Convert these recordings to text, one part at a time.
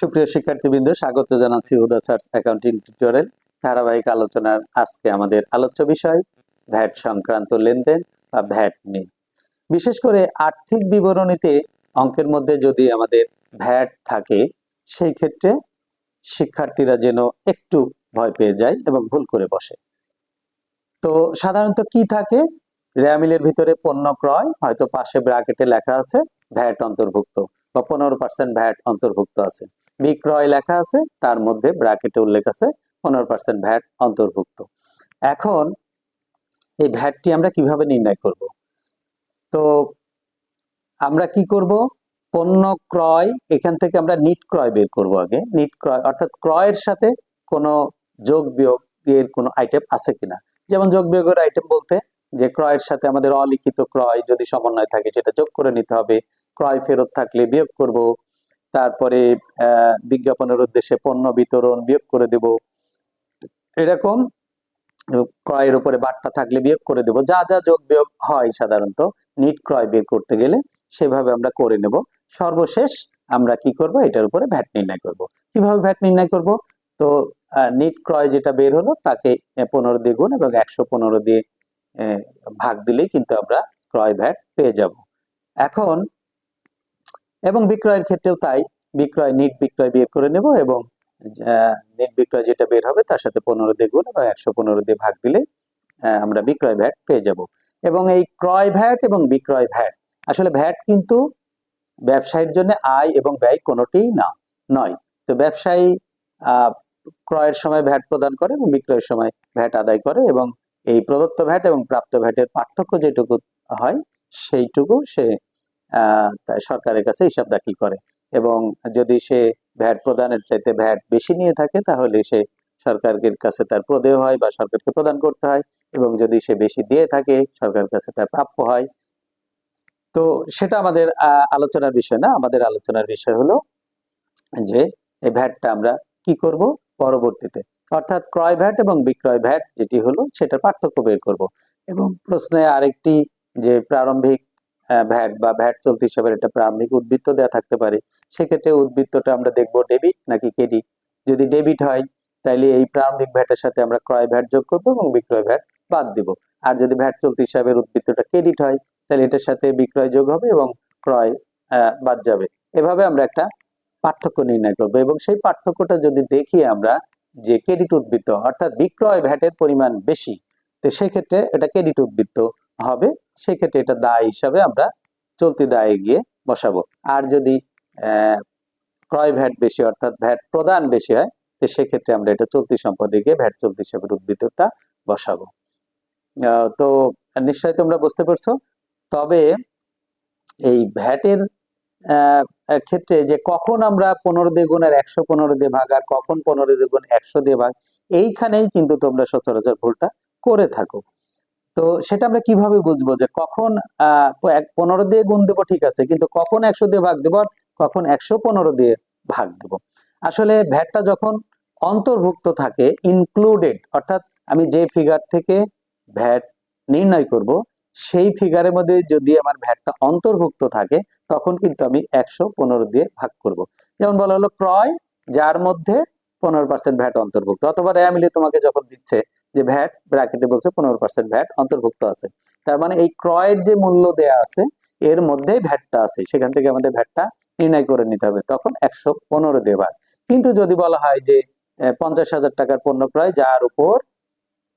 সুপ্রিয় শিক্ষার্থীবৃন্দ, স্বাগত জানাচ্ছি হুদা সার্চ অ্যাকাউন্টিং টিউটোরিয়াল, ধারাবাহিক আলোচনার আজকে আমাদের আলোচ্য বিষয়, ভ্যাট সংক্রান্ত লেনদেন বা ভ্যাট নিয়ে বিশেষ করে আর্থিক বিবরণীতে অঙ্কের মধ্যে যদি আমাদের ভ্যাট থাকে, সেই ক্ষেত্রে শিক্ষার্থীরা যেন একটু ভয় পেয়ে যায় এবং ভুল করে বসে। তো সাধারণত কি থাকে? রেয়ামিলের ভিতরে পণ্য ক্রয়, হয়তো পাশে ব্র্যাকেটে লেখা আছে, ভ্যাট অন্তর্ভুক্ত বা পনেরো পার্সেন্ট ভ্যাট অন্তর্ভুক্ত আছে। বিক্রয় লেখা আছে, তার মধ্যে ব্র্যাকেটে উল্লেখ আছে, পনেরো পার্সেন্ট ভ্যাট অন্তর্ভুক্ত। এখন এই ভ্যাটটি আমরা কীভাবে নির্ণয় করব? তো আমরা কি করব? পণ্য ক্রয়, এখান থেকে আমরা নিট ক্রয় বের করব আগে। নিট ক্রয়, অর্থাৎ ক্রয়ের সাথে কোনো যোগ বিয়োগ এর কোনো আইটেম আছে কিনা। যেমন যোগ বিয়োগের আইটেম বলতে যে ক্রয়ের সাথে আমাদের অলিখিত ক্রয় যদি সমন্বয় থাকে, সেটা যোগ করে নিতে হবে। ক্রয় ফেরত থাকলে বিয়োগ করব। তারপরে বিজ্ঞাপনের উদ্দেশ্যে পণ্য বিতরণ বিয়োগ করে দেব। এরকম ক্রয়ের উপরে বাট্টা থাকলে বিয়োগ করে দেব। যা যা যোগ বিয়োগ হয় সাধারণত, নিট ক্রয় বের করতে গেলে সেভাবে আমরা করে নেব। সর্বশেষ আমরা কি করব? এটার উপরে ভ্যাট নির্ণয় করব। কীভাবে ভ্যাট নির্ণয় করব? তো নিট ক্রয় যেটা বের হলো তাকে পনেরো দিয়ে গুণ এবং একশো পনেরো দিয়ে ভাগ দিলেই কিন্তু আমরা ক্রয় ভ্যাট পেয়ে যাব। এখন এবং বিক্রয়ের ক্ষেত্রেও তাই। বিক্রয়, নিট বিক্রয় বের করে নেব এবং নেট বিক্রয় যেটা বের হবে তার সাথে পনেরো দিয়ে গুণ বা একশো পনেরো দিয়ে ভাগ দিলে আমরা বিক্রয় ভ্যাট পেয়ে যাব। এবং এই ক্রয় ভ্যাট এবং বিক্রয় ভ্যাট, আসলে ভ্যাট কিন্তু ব্যবসায়ীর জন্য আয় এবং ব্যয় কোনোটিই না, নয়। তো ব্যবসায়ী ক্রয়ের সময় ভ্যাট প্রদান করে এবং বিক্রয়ের সময় ভ্যাট আদায় করে এবং এই প্রদত্ত ভ্যাট এবং প্রাপ্ত ভ্যাটের পার্থক্য যেটুকু হয়, সেইটুকু সে সরকারের কাছে হিসাব দাখিল করে। এবং যদি সে ভ্যাট প্রদানের চাইতে ভ্যাট বেশি নিয়ে থাকে, তাহলে সে সরকারের কাছে তার প্রদেয় হয় বা সরকারকে প্রদান করতে হয়। এবং যদি সে বেশি দিয়ে থাকে, সরকারের কাছে তার প্রাপ্য হয়। তো সেটা আমাদের আলোচনার বিষয় না। আমাদের আলোচনার বিষয় হলো যে এই ভ্যাটটা আমরা কি করব পরবর্তীতে? অর্থাৎ ক্রয় ভ্যাট এবং বিক্রয় ভ্যাট যেটি হলো, সেটার পার্থক্য বের করব। এবং প্রশ্নে আরেকটি যে প্রারম্ভিক ভ্যাট বা ভ্যাট চলতি হিসাবে একটা প্রারম্ভিক উদ্বৃত্ত দেওয়া থাকতে পারে। সেক্ষেত্রে উদ্বৃত্তটা আমরা দেখব ডেবিট নাকি ক্রেডিট যদি ডেবিট হয় তাহলে এই প্রারম্ভিক ভ্যাটের সাথে আমরা ক্রয় ভ্যাট যোগ করব এবং বিক্রয় ভ্যাট বাদ দিব। আর যদি ভ্যাট চলতি হিসাবের উদ্বৃত্তটা ক্রেডিট হয় তাহলে এটার সাথে বিক্রয় যোগ হবে এবং ক্রয় বাদ যাবে। এভাবে আমরা একটা পার্থক্য নির্ণয় করব এবং সেই পার্থক্যটা যদি দেখি আমরা যে ক্রেডিট উদ্বৃত্ত অর্থাৎ বিক্রয় ভ্যাটের পরিমাণ বেশি, তো সেক্ষেত্রে এটা ক্রেডিট উদ্বৃত্ত হবে, সেক্ষেত্রে এটা দায় হিসাবে আমরা চলতি দায়ে গিয়ে বসাবো। আর যদি ক্রয় ভ্যাট বেশি, অর্থাৎ ভ্যাট প্রদান বেশি হয়, তো সেক্ষেত্রে আমরা এটা চলতি সম্পদে গিয়ে ভ্যাট চলতি হিসাবের উদ্বৃত্তটা বসাবো। তো নিশ্চয়ই তোমরা বুঝতে পারছ? তবে এই ভ্যাটের ক্ষেত্রে যে কখন আমরা পনেরো দিয়ে গুণ আর একশো পনেরো দিয়ে ভাগ, আর কখন পনেরো দিয়ে গুণ একশো দিয়ে ভাগ, এইখানেই কিন্তু তোমরা সচরাচর ভুলটা করে থাকো। তো সেটা আমরা কীভাবে বুঝব যে কখন পনেরো দিয়ে গুণ দেবো ঠিক আছে, কিন্তু কখন একশো দিয়ে ভাগ দেবো কখন একশো পনেরো দিয়ে ভাগ দেবো। আসলে ভ্যাটটা যখন অন্তর্ভুক্ত থাকে ইনক্লুডেড অর্থাৎ আমি যে ফিগার থেকে ভ্যাট নির্ণয় করব, সেই ফিগারের মধ্যে যদি আমার ভ্যাটটা অন্তর্ভুক্ত থাকে, তখন কিন্তু আমি একশো পনেরো দিয়ে ভাগ করব। যেমন বলা হলো ক্রয়, যার মধ্যে পনেরো পার্সেন্ট ভ্যাট অন্তর্ভুক্ত, অথবা রেয়া মিলে তোমাকে যখন দিচ্ছে যে ভ্যাট ব্র্যাকেটে বলছে পনেরো পার্সেন্ট ভ্যাট অন্তর্ভুক্ত আছে। তার মানে এই ক্রয়ের যে মূল্য দেয়া আছে, এর মধ্যেই ভ্যাটটা আছে। সেখান থেকে আমাদের ভ্যাটটা নির্ণয় করে নিতে হবে। তখন একশো পনেরো দিয়ে কিন্তু যদি বলা হয় যে পঞ্চাশ হাজার টাকার পণ্য ক্রয়, যার উপর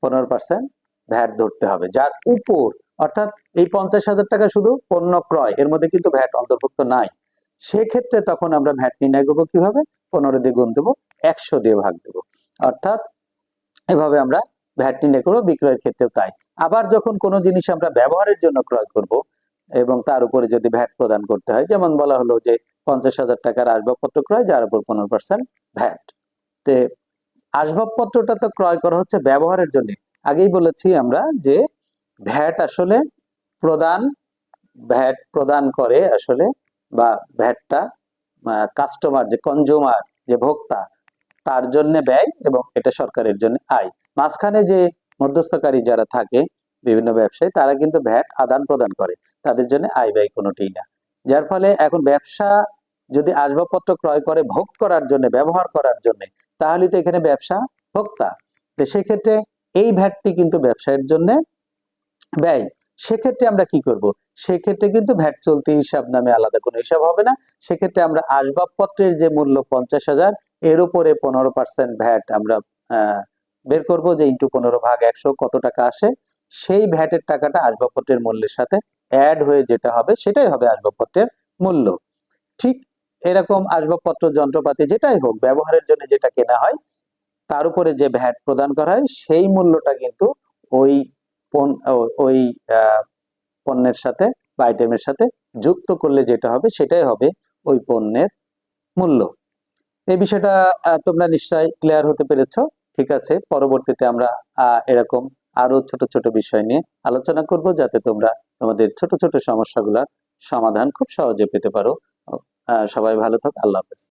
পনেরো পার্সেন্ট ভ্যাট ধরতে হবে, যার উপর, অর্থাৎ এই পঞ্চাশ হাজার টাকা শুধু পণ্য ক্রয়, এর মধ্যে কিন্তু ভ্যাট অন্তর্ভুক্ত নাই, সেক্ষেত্রে তখন আমরা ভ্যাট নির্ণয় করব কীভাবে? পনেরো দিয়ে গুণ দেবো, একশো দিয়ে ভাগ দেবো। অর্থাৎ এভাবে আমরা ভ্যাট নির্ণয় করব বিক্রয়ের ক্ষেত্রেও তাই। আবার যখন কোনো জিনিস আমরা ব্যবহারের জন্য ক্রয় করব এবং তার উপরে যদি ভ্যাট প্রদান করতে হয়, যেমন বলা হলো যে পঞ্চাশ হাজার টাকার আসবাবপত্র ক্রয়, যার উপর পনেরো পার্সেন্ট ভ্যাট। তে আসবাবপত্রটা তো ক্রয় করা হচ্ছে ব্যবহারের জন্য। আগেই বলেছি আমরা যে ভ্যাট আসলে প্রদান, ভ্যাট প্রদান করে আসলে বা ভ্যাটটা কাস্টমার যে কনজিউমার যে ভোক্তা, তার জন্য ব্যয় এবং এটা সরকারের জন্য আয়। মাঝখানে যে মধ্যস্থকারী যারা থাকে বিভিন্ন ব্যবসায়ী তারা কিন্তু ভ্যাট আদান প্রদান করে। তাদের জন্য আয় ব্যয় কোনোটিই না। যার ফলে এখন ব্যবসা যদি আসবাবপত্র ক্রয় করে ভোগ করার জন্য ব্যবহার করার জন্য তাহলে তো এখানে ব্যবসা ভোক্তা। তো সেক্ষেত্রে এই ভ্যাটটি কিন্তু ব্যবসায়ের জন্য ব্যয়। সেক্ষেত্রে আমরা কি করব? সেক্ষেত্রে কিন্তু ভ্যাট চলতি হিসাব নামে আলাদা কোনো হিসাব হবে না। সেক্ষেত্রে আমরা আসবাবপত্রের যে মূল্য পঞ্চাশ হাজার এর উপরে পনেরো পার্সেন্ট ভ্যাট আমরা আহ, বের করব যে ইন্টু পনেরো ভাগ একশো কত টাকা আসে, সেই ভ্যাটের টাকাটা আসবাবপত্রের মূল্যের সাথে অ্যাড হয়ে যেটা হবে, সেটাই হবে আসবাবপত্রের মূল্য। ঠিক এরকম আসবাবপত্র, যন্ত্রপাতি যেটাই হোক, ব্যবহারের জন্য যেটা কেনা হয়, তার উপরে যে ভ্যাট প্রদান করা হয়, সেই মূল্যটা কিন্তু ওই ওই পণ্যের সাথে বা আইটেমের সাথে যুক্ত করলে যেটা হবে, সেটাই হবে ওই পণ্যের মূল্য। এই বিষয়টা তোমরা নিশ্চয়ই ক্লিয়ার হতে পেরেছ। ঠিক আছে, পরবর্তীতে আমরা এরকম আরও ছোট ছোট বিষয় নিয়ে আলোচনা করব যাতে তোমরা তোমাদের ছোট ছোট সমস্যাগুলোর সমাধান খুব সহজে পেতে পারো। সবাই ভালো থাক, আল্লাহ হাফেজ।